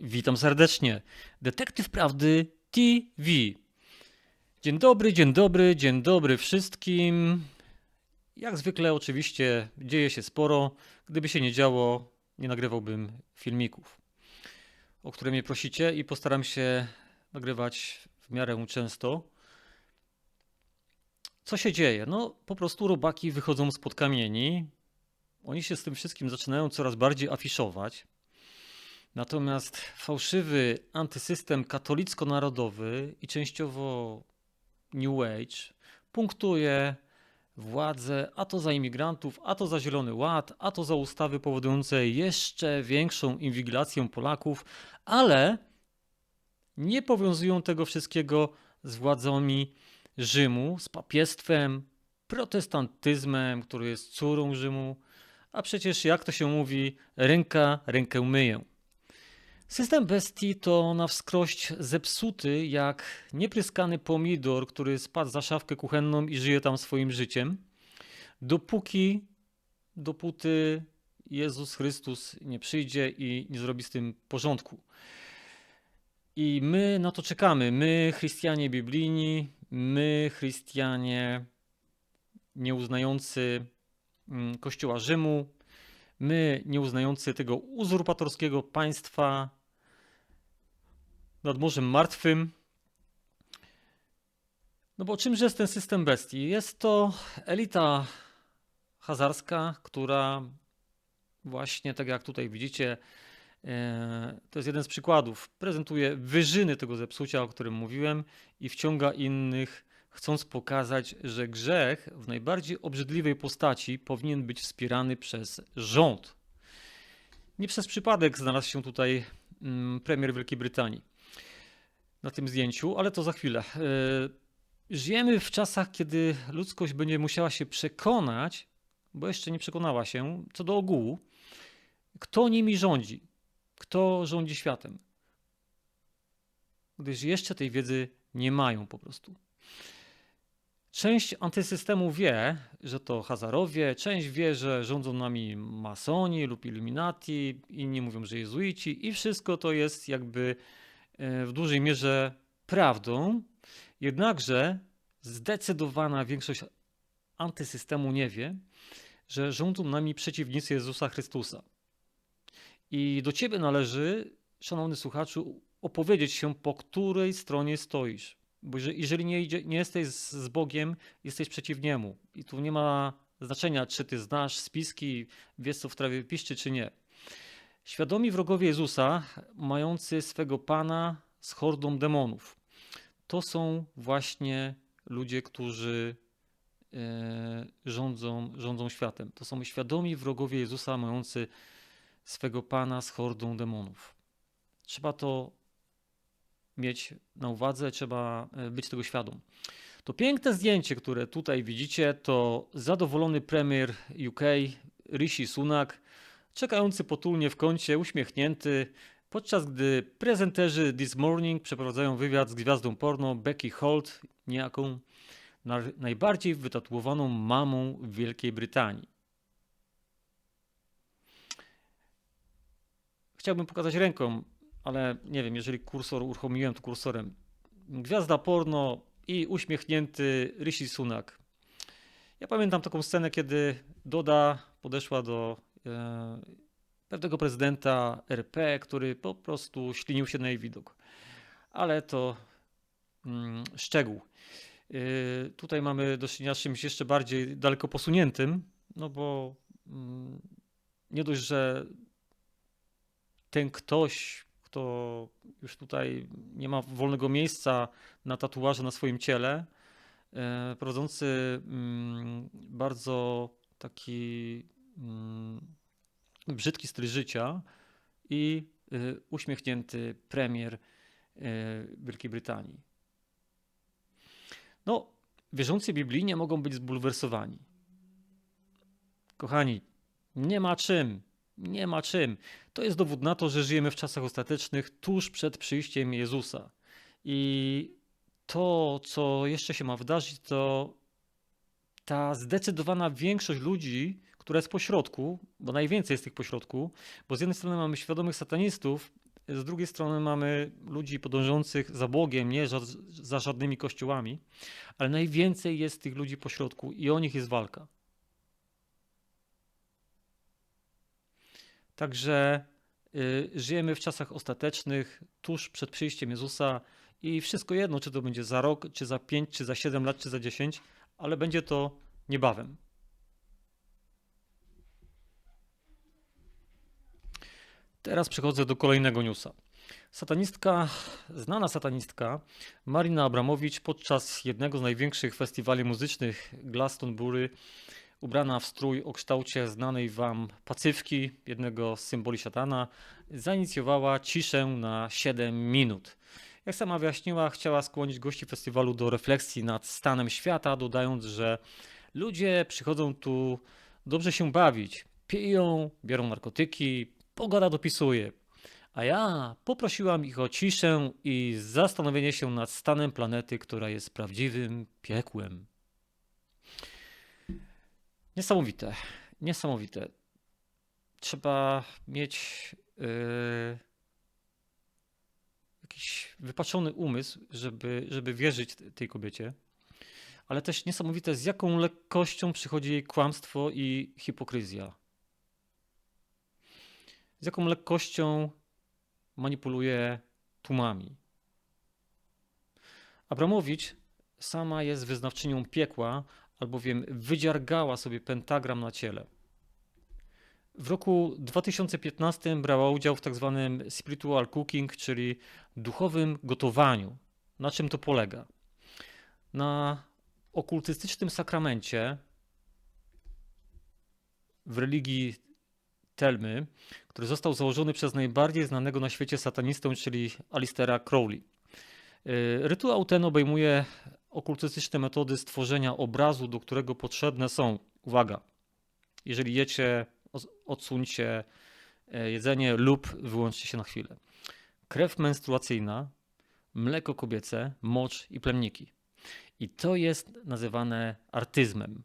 Witam serdecznie. Detektyw Prawdy TV. Dzień dobry, dzień dobry, dzień dobry wszystkim. Jak zwykle, oczywiście, dzieje się sporo. Gdyby się nie działo, nie nagrywałbym filmików, o które mnie prosicie, i postaram się nagrywać w miarę często. Co się dzieje? No, po prostu robaki wychodzą spod kamieni. Oni się z tym wszystkim zaczynają coraz bardziej afiszować. Natomiast fałszywy antysystem katolicko-narodowy i częściowo New Age punktuje władzę, a to za imigrantów, a to za Zielony Ład, a to za ustawy powodujące jeszcze większą inwigilację Polaków, ale nie powiązują tego wszystkiego z władzami Rzymu, z papiestwem, protestantyzmem, który jest córą Rzymu, a przecież jak to się mówi, ręka rękę myję. System bestii to na wskrość zepsuty jak niepryskany pomidor, który spadł za szafkę kuchenną i żyje tam swoim życiem, dopóki, dopóty Jezus Chrystus nie przyjdzie i nie zrobi z tym porządku. I my na to czekamy. My, chrystianie biblijni, my, chrystianie nieuznający mm, Kościoła Rzymu, my, nieuznający tego uzurpatorskiego państwa nad Morzem Martwym. No bo czymże jest ten system bestii? Jest to elita hazarska, która właśnie, tak jak tutaj widzicie, e, to jest jeden z przykładów, prezentuje wyżyny tego zepsucia, o którym mówiłem i wciąga innych, chcąc pokazać, że grzech w najbardziej obrzydliwej postaci powinien być wspierany przez rząd. Nie przez przypadek znalazł się tutaj mm, premier Wielkiej Brytanii na tym zdjęciu, ale to za chwilę. E, Żyjemy w czasach, kiedy ludzkość będzie musiała się przekonać, bo jeszcze nie przekonała się, co do ogółu, kto nimi rządzi, kto rządzi światem. Gdyż jeszcze tej wiedzy nie mają po prostu. Część antysystemu wie, że to Hazarowie, część wie, że rządzą nami masoni lub Illuminati, inni mówią, że jezuici i wszystko to jest jakby w dużej mierze prawdą. Jednakże zdecydowana większość antysystemu nie wie, że rządzą nami przeciwnicy Jezusa Chrystusa. I do ciebie należy, szanowny słuchaczu, opowiedzieć się, po której stronie stoisz. Bo jeżeli- nie, idzie, nie jesteś z Bogiem, jesteś przeciw Niemu. I tu nie ma znaczenia, czy ty znasz spiski, wiesz co w trawie piszczy, czy nie. Świadomi wrogowie Jezusa, mający swego Pana z hordą demonów. To są właśnie ludzie, którzy e, rządzą, rządzą światem. To są świadomi wrogowie Jezusa, mający swego Pana z hordą demonów. Trzeba to mieć na uwadze, trzeba e, być tego świadom. To piękne zdjęcie, które tutaj widzicie, to zadowolony premier UK Rishi Sunak, czekający potulnie w kącie, uśmiechnięty, podczas gdy prezenterzy This Morning przeprowadzają wywiad z gwiazdą porno Becky Holt, niejaką na- najbardziej wytatuowaną mamą w Wielkiej Brytanii. Chciałbym pokazać ręką, ale nie wiem, jeżeli kursor uruchomiłem, to kursorem. Gwiazda porno i uśmiechnięty Rishi Sunak. Ja pamiętam taką scenę, kiedy Doda podeszła do pewnego prezydenta RP, który po prostu ślinił się na jej widok. Ale to mm, szczegół. Yy, tutaj mamy do czynienia z czymś jeszcze bardziej daleko posuniętym, no bo mm, nie dość, że ten ktoś, kto już tutaj nie ma wolnego miejsca na tatuaże na swoim ciele, e, prowadzący mm, bardzo taki brzydki styl życia i y, uśmiechnięty premier y, Wielkiej Brytanii. No, wierzący biblijnie mogą być zbulwersowani. Kochani, nie ma czym, nie ma czym. To jest dowód na to, że żyjemy w czasach ostatecznych tuż przed przyjściem Jezusa. I to, co jeszcze się ma wydarzyć, to ta zdecydowana większość ludzi, która jest pośrodku, bo najwięcej jest tych pośrodku, bo z jednej strony mamy świadomych satanistów, z drugiej strony mamy ludzi podążających za Bogiem, nie za, za żadnymi kościołami, ale najwięcej jest tych ludzi pośrodku i o nich jest walka. Także y, żyjemy w czasach ostatecznych, tuż przed przyjściem Jezusa i wszystko jedno, czy to będzie za rok, czy za pięć, czy za siedem lat, czy za dziesięć, ale będzie to niebawem. Teraz przechodzę do kolejnego newsa. Satanistka, znana satanistka Marina Abramowicz podczas jednego z największych festiwali muzycznych Glastonbury, ubrana w strój o kształcie znanej wam pacyfki, jednego z symboli szatana, zainicjowała ciszę na 7 minut. Jak sama wyjaśniła, chciała skłonić gości festiwalu do refleksji nad stanem świata, dodając, że ludzie przychodzą tu dobrze się bawić, piją, biorą narkotyki, pogoda dopisuje. A ja poprosiłam ich o ciszę i zastanowienie się nad stanem planety, która jest prawdziwym piekłem. Niesamowite, niesamowite. Trzeba mieć yy, jakiś wypaczony umysł, żeby, żeby wierzyć tej kobiecie, ale też niesamowite, z jaką lekkością przychodzi jej kłamstwo i hipokryzja. Z jaką lekkością manipuluje tłumami. Abramowicz sama jest wyznawczynią piekła, albowiem wydziergała sobie pentagram na ciele. W roku 2015 brała udział w tak zwanym spiritual cooking, czyli duchowym gotowaniu. Na czym to polega? Na okultystycznym sakramencie w religii Telmy, który został założony przez najbardziej znanego na świecie satanistę, czyli Alistera Crowley. Y, rytuał ten obejmuje okultystyczne metody stworzenia obrazu, do którego potrzebne są, uwaga, jeżeli jecie, odsuńcie e, jedzenie lub wyłączcie się na chwilę. Krew menstruacyjna, mleko kobiece, mocz i plemniki. I to jest nazywane artyzmem.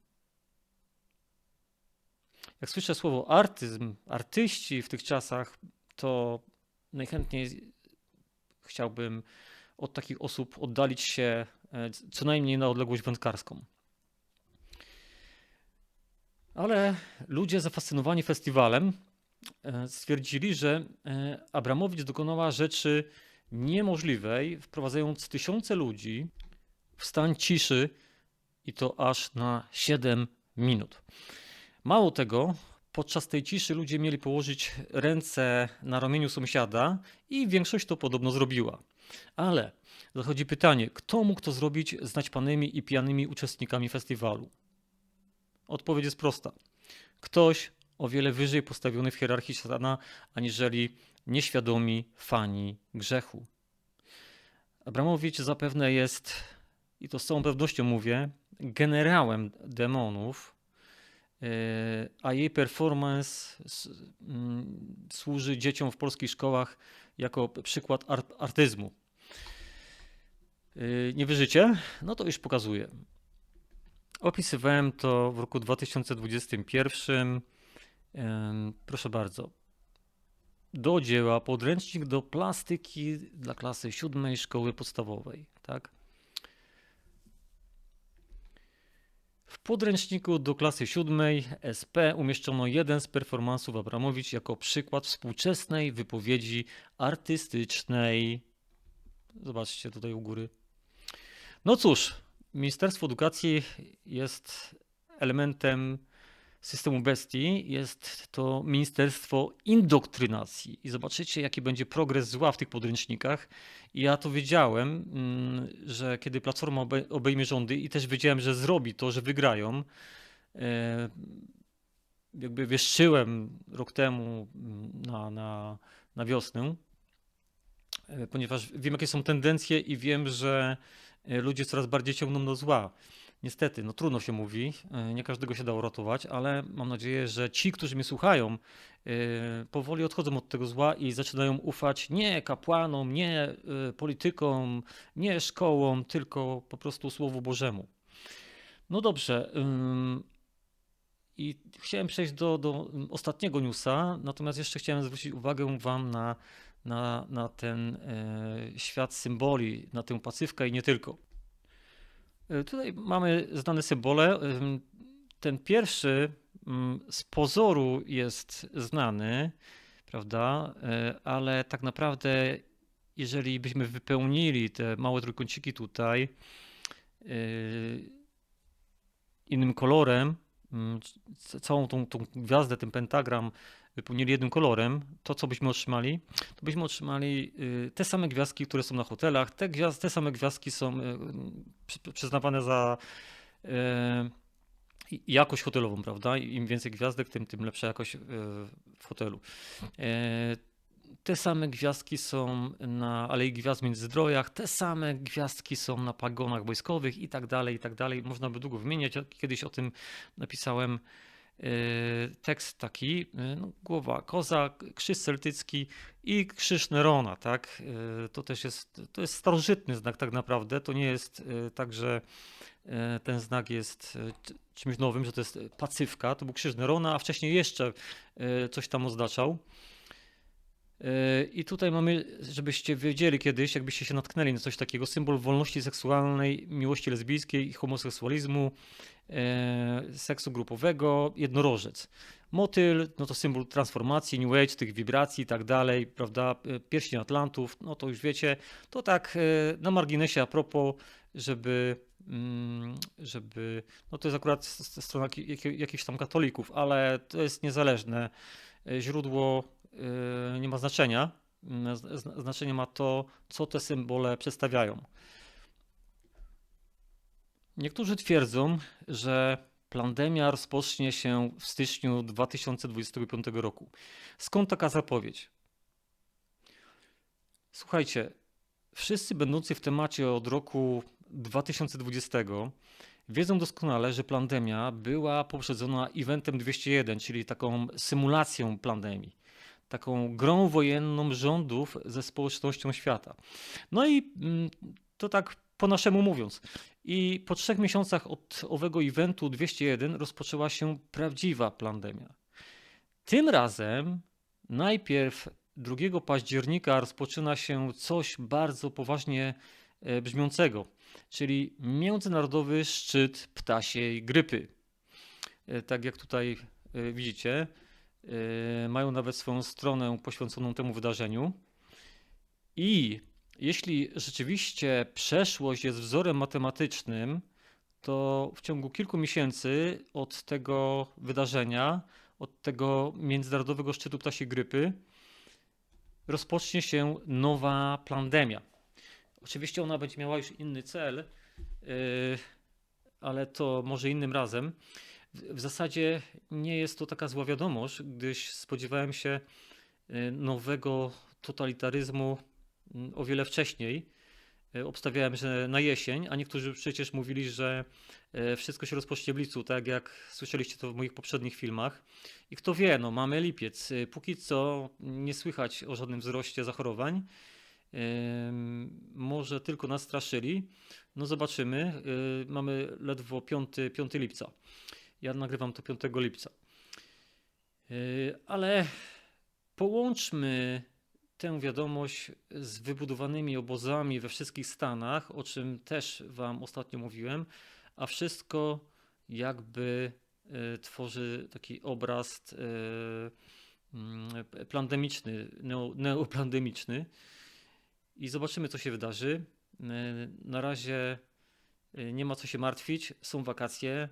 Jak słyszę słowo artyzm, artyści w tych czasach, to najchętniej chciałbym od takich osób oddalić się e, co najmniej na odległość wędkarską. Ale ludzie zafascynowani festiwalem e, stwierdzili, że e, Abramowicz dokonała rzeczy niemożliwej, wprowadzając tysiące ludzi w stan ciszy i to aż na 7 minut. Mało tego, podczas tej ciszy ludzie mieli położyć ręce na ramieniu sąsiada i większość to podobno zrobiła. Ale zachodzi pytanie, kto mógł to zrobić z naćpanymi i pijanymi uczestnikami festiwalu? Odpowiedź jest prosta. Ktoś o wiele wyżej postawiony w hierarchii szatana, aniżeli nieświadomi fani grzechu. Abramowicz zapewne jest, i to z całą pewnością mówię, generałem demonów, a jej performance mm, służy dzieciom w polskich szkołach jako przykład artyzmu. E, nie wierzycie? No to już pokazuję. Opisywałem to w roku 2021. Proszę bardzo. Do dzieła podręcznik do plastyki dla klasy siódmej szkoły podstawowej. Tak? W podręczniku do klasy siódmej SP umieszczono jeden z performansów Abramowicz jako przykład współczesnej wypowiedzi artystycznej. Zobaczcie tutaj u góry. No cóż, Ministerstwo Edukacji jest elementem systemu bestii jest to Ministerstwo Indoktrynacji. I zobaczycie, jaki będzie progres zła w tych podręcznikach. I ja to wiedziałem, mm, że kiedy Platforma obejmie rządy i też wiedziałem, że zrobi to, że wygrają, e, jakby wieszczyłem rok temu mm, na, na, na wiosnę, e, ponieważ wiem, jakie są tendencje i wiem, że e, ludzie coraz bardziej ciągną do zła. Niestety, no trudno się mówi, e, nie każdego się da uratować, ale mam nadzieję, że ci, którzy mnie słuchają, e, powoli odchodzą od tego zła i zaczynają ufać nie kapłanom, nie e, politykom, nie szkołom, tylko po prostu Słowu Bożemu. No dobrze. I chciałem przejść do, do ostatniego newsa, natomiast jeszcze chciałem zwrócić uwagę Wam na na, na ten świat symboli, na tę pacywkę i nie tylko. E, Tutaj mamy znane symbole. Ym, Ten pierwszy mm, z pozoru jest znany, prawda? E, Ale tak naprawdę, jeżeli byśmy wypełnili te małe trójkąciki tutaj e, innym kolorem, mm, całą tą, tą gwiazdę, ten pentagram wypełnili jednym kolorem, to co byśmy otrzymali, to byśmy otrzymali y, te same gwiazdki, które są na hotelach. Te, gwiazd, te same gwiazdki są y, przy- przyznawane za y, jakość hotelową, prawda? Im więcej gwiazdek, tym, tym lepsza jakość w hotelu. Te same gwiazdki są na Alei Gwiazd Międzyzdrojach, te same gwiazdki są na pagonach wojskowych i tak dalej, i tak dalej. Można by długo wymieniać. Kiedyś o tym napisałem tekst taki, e, no, głowa koza, krzyż celtycki i krzyż Nerona, tak? E, To też jest, to jest starożytny znak tak naprawdę. To nie jest tak, że ten znak jest czymś nowym, że to jest pacywka. To był krzyż Nerona, a wcześniej jeszcze coś tam oznaczał. E, I tutaj mamy, żebyście wiedzieli kiedyś, jakbyście się natknęli na coś takiego, symbol wolności seksualnej, miłości lesbijskiej homoseksualizmu, e, seksu grupowego, jednorożec. Motyl, no to symbol transformacji, New Age, tych wibracji i tak dalej, prawda? E, Pierścień Atlantów, no to już wiecie. To tak na marginesie a propos, żeby, mm, żeby, no to jest akurat strona jaki- jaki- jakichś tam katolików, ale to jest niezależne. Źródło nie ma znaczenia. Mm, zna- zna- Znaczenie ma to, co te symbole przedstawiają. Niektórzy twierdzą, że pandemia rozpocznie się w styczniu 2025 roku. Skąd taka zapowiedź? Słuchajcie, wszyscy będący w temacie od roku 2020 wiedzą doskonale, że pandemia była poprzedzona eventem 201, czyli taką symulacją pandemii, taką grą wojenną rządów ze społecznością świata. No i mm, to tak po naszemu mówiąc. I po trzech miesiącach od owego eventu 201 rozpoczęła się prawdziwa pandemia. Tym razem najpierw 2 października rozpoczyna się coś bardzo poważnie e, brzmiącego, czyli Międzynarodowy Szczyt Ptasiej Grypy. E, Tak jak tutaj e, widzicie, mają nawet swoją stronę poświęconą temu wydarzeniu. I jeśli rzeczywiście przeszłość jest wzorem matematycznym, to w ciągu kilku miesięcy od tego wydarzenia, od tego międzynarodowego szczytu ptasiej grypy, rozpocznie się nowa pandemia. Oczywiście ona będzie miała już inny cel, yy, ale to może innym razem. W, zasadzie nie jest to taka zła wiadomość, gdyż spodziewałem się yy, nowego totalitaryzmu mm, o wiele wcześniej. E, Obstawiałem, że na jesień, a niektórzy przecież mówili, że e, wszystko się rozpocznie w lipcu, tak jak słyszeliście to w moich poprzednich filmach. I kto wie, no mamy lipiec. Póki co nie słychać o żadnym wzroście zachorowań. Może tylko nas straszyli. No zobaczymy. Mamy ledwo 5, 5 lipca. Ja nagrywam to 5 lipca. E, Ale połączmy tę wiadomość z wybudowanymi obozami we wszystkich Stanach, o czym też Wam ostatnio mówiłem, a wszystko jakby e, tworzy taki obraz mm, pandemiczny, neo, neopandemiczny i zobaczymy, co się wydarzy. Na razie nie ma co się martwić, są wakacje,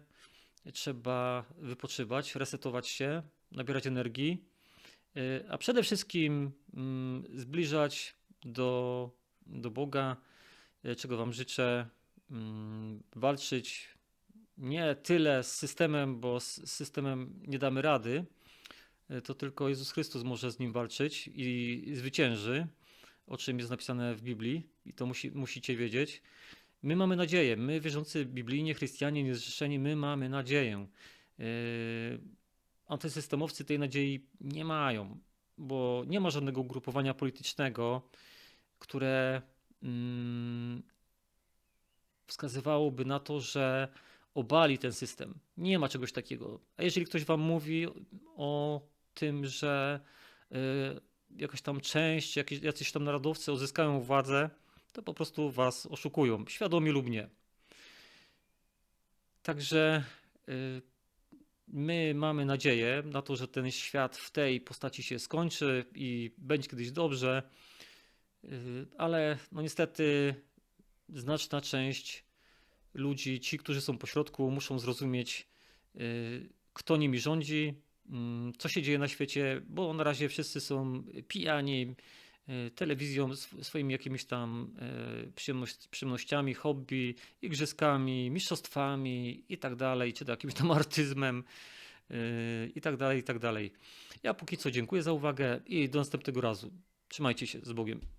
trzeba wypoczywać, resetować się, nabierać energii. Y, A przede wszystkim mm, zbliżać do, do Boga, y, czego Wam życzę. mm, Walczyć nie tyle z systemem, bo z systemem nie damy rady. y, To tylko Jezus Chrystus może z nim walczyć i zwycięży, o czym jest napisane w Biblii, i to musi, musicie wiedzieć. My mamy nadzieję, my wierzący biblijnie, chrystianie niezrzeszeni, my mamy nadzieję. Yy, Antysystemowcy tej nadziei nie mają, bo nie ma żadnego ugrupowania politycznego, które mm, wskazywałoby na to, że obali ten system. Nie ma czegoś takiego. A jeżeli ktoś wam mówi o tym, że y, jakaś tam część, jakieś, jacyś tam narodowcy uzyskają władzę, to po prostu was oszukują, świadomie lub nie. Także y, my mamy nadzieję na to, że ten świat w tej postaci się skończy i będzie kiedyś dobrze, y, ale no niestety znaczna część ludzi, ci, którzy są pośrodku, muszą zrozumieć, y, kto nimi rządzi, mm, co się dzieje na świecie, bo na razie wszyscy są pijani telewizją, sw- swoimi jakimiś tam przyjemność, przyjemnościami, hobby, igrzyskami, mistrzostwami i tak dalej, czy jakimś tam artyzmem y, i tak dalej, i tak dalej. Ja póki co dziękuję za uwagę i do następnego razu. Trzymajcie się z Bogiem.